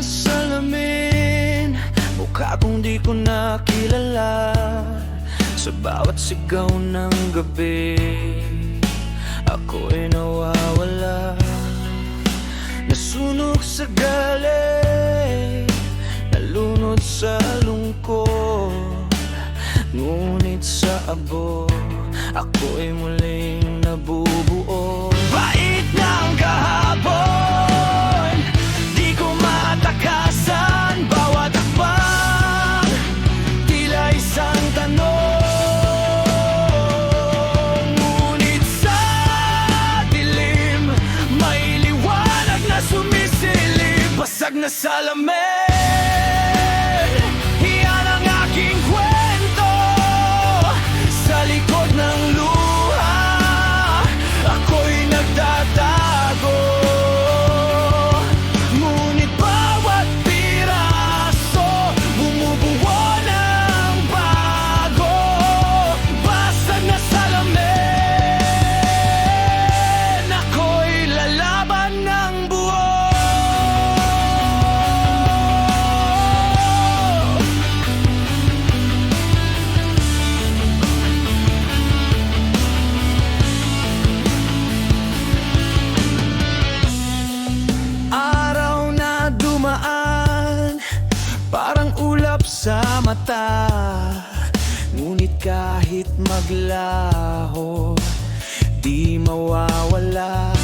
salamin. Mukha kong di ko nakilala Sa bawat sigaw ng gabi. Ako'y nawawala. Nasunog sa galing Nalunod sa lungkot. Ngunit sa abo Ako'y muling Salome. Mata Ngunit kahit maglaho Di mawawala